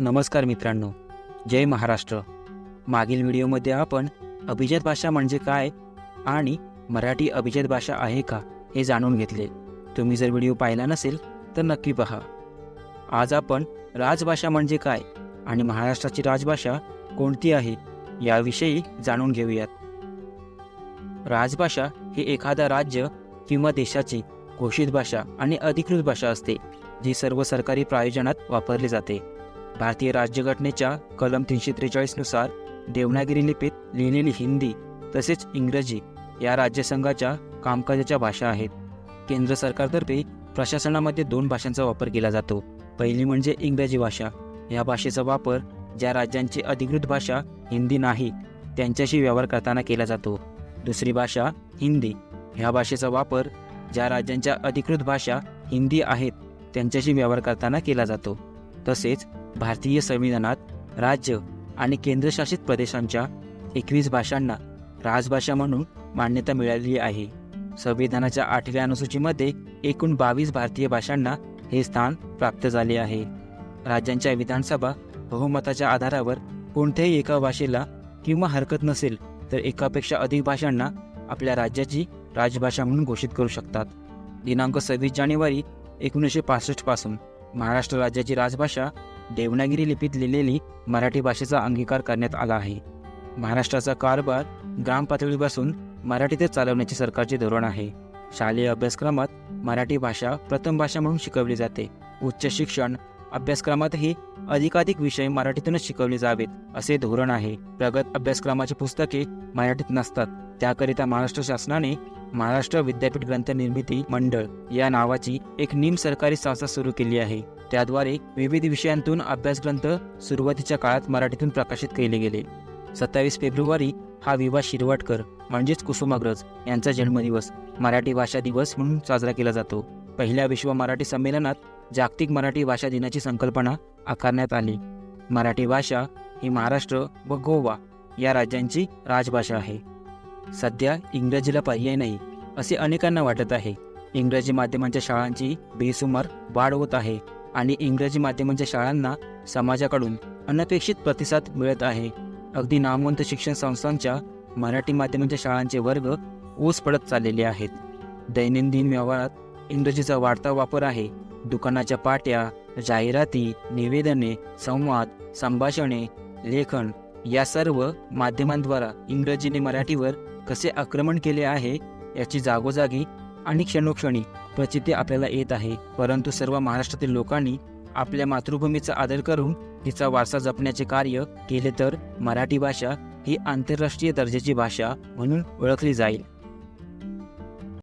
नमस्कार मित्रांनो. जय महाराष्ट्र. मागील व्हिडिओमध्ये आपण अभिजात भाषा म्हणजे काय आणि मराठी अभिजात भाषा आहे का हे जाणून घेतले. तुम्ही जर व्हिडिओ पाहिला नसेल तर नक्की पहा. आज आपण राजभाषा म्हणजे काय आणि महाराष्ट्राची राजभाषा कोणती आहे याविषयी जाणून घेऊयात. राजभाषा ही एखादा राज्य किंवा देशाची घोषित भाषा आणि अधिकृत भाषा असते जी सर्व सरकारी प्रायोजनात वापरली जाते. भारतीय राज्यघटनेच्या कलम तीनशे त्रेचाळीसनुसार देवनागिरी लिपीत लिहिलेली हिंदी तसेच इंग्रजी या राज्यसंघाच्या कामकाजाच्या भाषा आहेत. केंद्र सरकारतर्फे प्रशासनामध्ये दोन भाषांचा वापर केला जातो. पहिली म्हणजे इंग्रजी भाषा. या भाषेचा वापर ज्या राज्यांची अधिकृत भाषा हिंदी नाही त्यांच्याशी व्यवहार करताना केला जातो. दुसरी भाषा हिंदी. ह्या भाषेचा वापर ज्या राज्यांच्या अधिकृत भाषा हिंदी आहेत त्यांच्याशी व्यवहार करताना केला जातो. तसेच भारतीय संविधानात राज्य आणि केंद्रशासित प्रदेशांच्या एकवीस भाषांना राजभाषा म्हणून मान्यता मिळालेली आहे. संविधानाच्या आठव्या अनुसूचीमध्ये एकूण बावीस भारतीय भाषांना हे स्थान प्राप्त झाले आहे. राज्यांच्या विधानसभा बहुमताच्या आधारावर कोणत्याही एका भाषेला किंवा हरकत नसेल तर एकापेक्षा अधिक भाषांना आपल्या राज्याची राजभाषा म्हणून घोषित करू शकतात. दिनांक सव्वीस जानेवारी एकोणीसशे पासष्टपासून महाराष्ट्र राज्याची राजभाषा देवनागिरी लिपीत लिहिलेली मराठी भाषेचा अंगीकार करण्यात आला आहे. महाराष्ट्राचा कारभार ग्रामपातळीपासून मराठीतच चालवण्याचे सरकारचे धोरण आहे. शालेय अभ्यासक्रमात मराठी भाषा प्रथम भाषा म्हणून शिकवली जाते. उच्च शिक्षण अभ्यासक्रमातही अधिकाधिक विषय मराठीतूनच शिकवले जावेत असे धोरण आहे. प्रगत अभ्यासक्रमाची पुस्तके मराठीत नसतात. त्याकरिता महाराष्ट्र शासनाने महाराष्ट्र विद्यापीठ ग्रंथ निर्मिती मंडळ या नावाची एक निम सरकारी संस्था सुरू केली आहे. त्याद्वारे विविध विषयांतून अभ्यासग्रंथ सुरुवातीच्या काळात मराठीतून प्रकाशित केले गेले. सत्तावीस फेब्रुवारी हा विवा शिरवाडकर म्हणजेच कुसुमाग्रज यांचा जन्मदिवस मराठी भाषा दिवस म्हणून साजरा केला जातो. पहिल्या विश्व मराठी संमेलनात जागतिक मराठी भाषा दिनाची संकल्पना आकारण्यात आली. मराठी भाषा ही महाराष्ट्र व गोवा या राज्यांची राजभाषा आहे. सध्या इंग्रजीला पर्याय नाही असे अनेकांना वाटत आहे. इंग्रजी माध्यमांच्या शाळांची बेसुमार वाढ होत आहे आणि इंग्रजी माध्यमांच्या शाळांना समाजाकडून अनपेक्षित प्रतिसाद मिळत आहे. अगदी नामवंत शिक्षण संस्थांच्या मराठी माध्यमांच्या शाळांचे वर्ग ओस पडत चाललेले आहेत. दैनंदिन व्यवहारात इंग्रजीचा वाढता वापर आहे. दुकानाच्या पाट्या जाहिराती निवेदने संवाद संभाषणे लेखन या सर्व माध्यमांद्वारा इंग्रजीने मराठीवर कसे आक्रमण केले आहे याची जागोजागी आणि क्षणोक्षणी प्रचिती आपल्याला येत आहे. परंतु सर्व महाराष्ट्रातील लोकांनी आपल्या मातृभूमीचा आदर करून तिचा वारसा जपण्याचे कार्य केले तर मराठी भाषा ही आंतरराष्ट्रीय दर्जाची भाषा म्हणून ओळखली जाईल.